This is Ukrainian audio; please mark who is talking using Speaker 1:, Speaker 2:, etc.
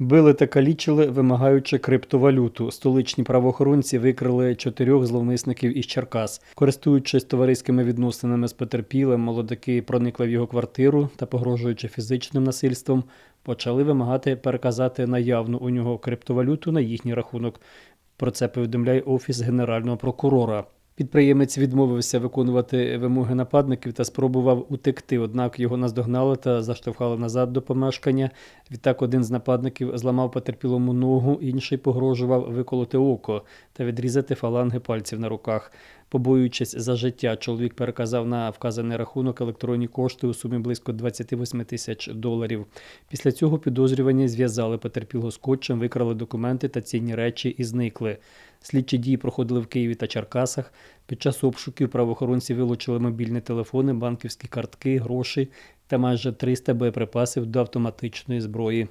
Speaker 1: Били та калічили, вимагаючи криптовалюту. Столичні правоохоронці викрили чотирьох зловмисників із Черкас. Користуючись товариськими відносинами з потерпілим, молодики проникли в його квартиру та, погрожуючи фізичним насильством, почали вимагати переказати наявну у нього криптовалюту на їхній рахунок. Про це повідомляє офіс генерального прокурора. Підприємець відмовився виконувати вимоги нападників та спробував утекти, однак його наздогнали та заштовхали назад до помешкання. Відтак один з нападників зламав потерпілому ногу, інший погрожував виколоти око та відрізати фаланги пальців на руках. Побоюючись за життя, чоловік переказав на вказаний рахунок електронні кошти у сумі близько 28 тисяч доларів. Після цього підозрювані зв'язали потерпілого скотчем, викрали документи та цінні речі і зникли. Слідчі дії проходили в Києві та Черкасах. Під час обшуків правоохоронці вилучили мобільні телефони, банківські картки, гроші та майже 300 боєприпасів до автоматичної зброї.